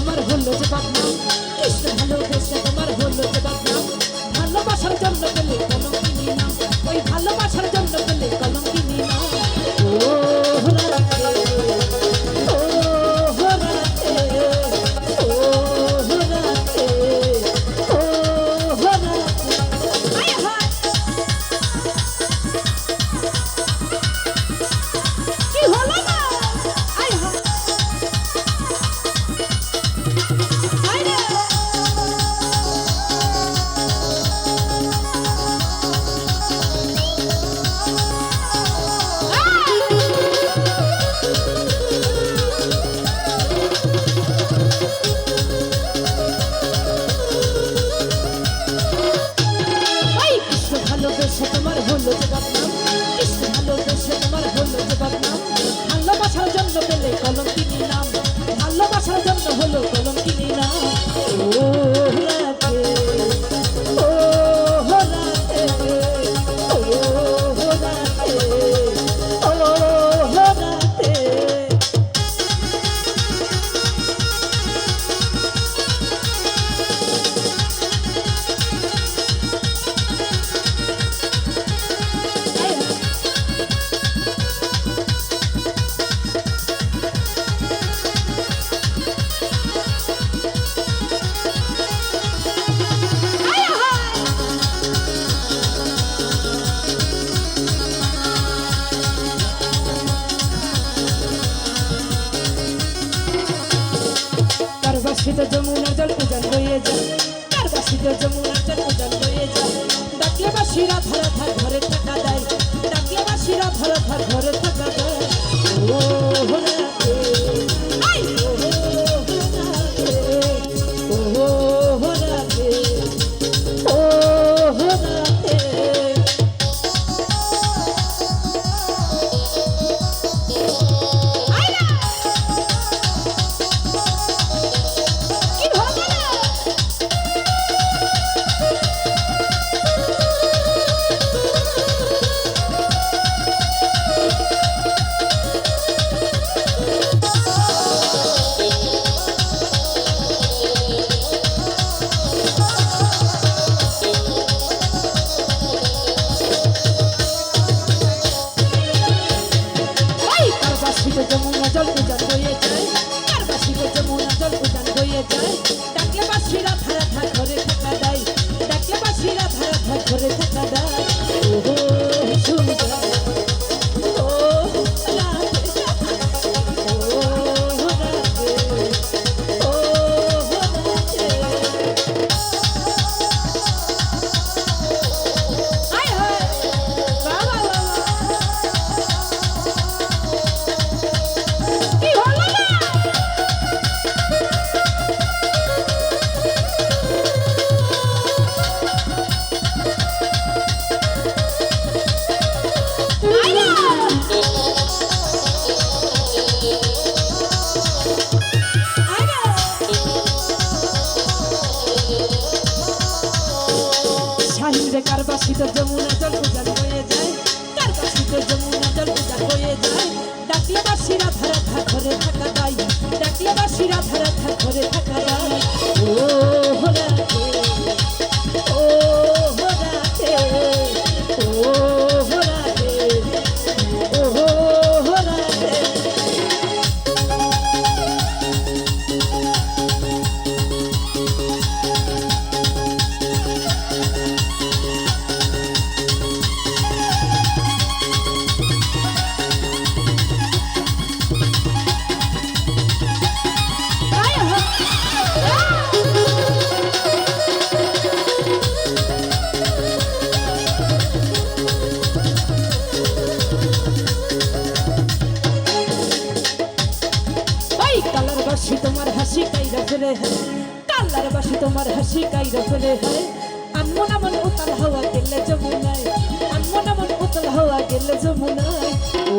তোমার হলো যে পাবনা কৃষ্ণ ভালোবেসে তোমার বাসিতে যমুনা জল উজান হয়ে যায়। তার বাসিতে যমুনা জল উজান হয়ে যায়? ডাকলে বাসিরা ধরা ধর ঘরে থাকা দেয়। ডাকলে বাসিরা ধরা ধর ঘরে থাকা জমুনা জল জল আহিরে কার বাসিতে যমুনা জল পূজার হয়ে যায়? কার বাসিতে যমুনা জল পূজার হয়ে যায়? ডাকলে বাসিরা ধারা ধার ঘরে থাকা তাই ডাকলে বাসিরা ধারা ধার ঘরে থাকা তাই তোমার হাসি কাইরা ফেলে হায় আনমনা মন উতাল হওয়া গেলে যমুনায়। আনমনা মন উতাল হওয়া গেলে যমুনায়। ও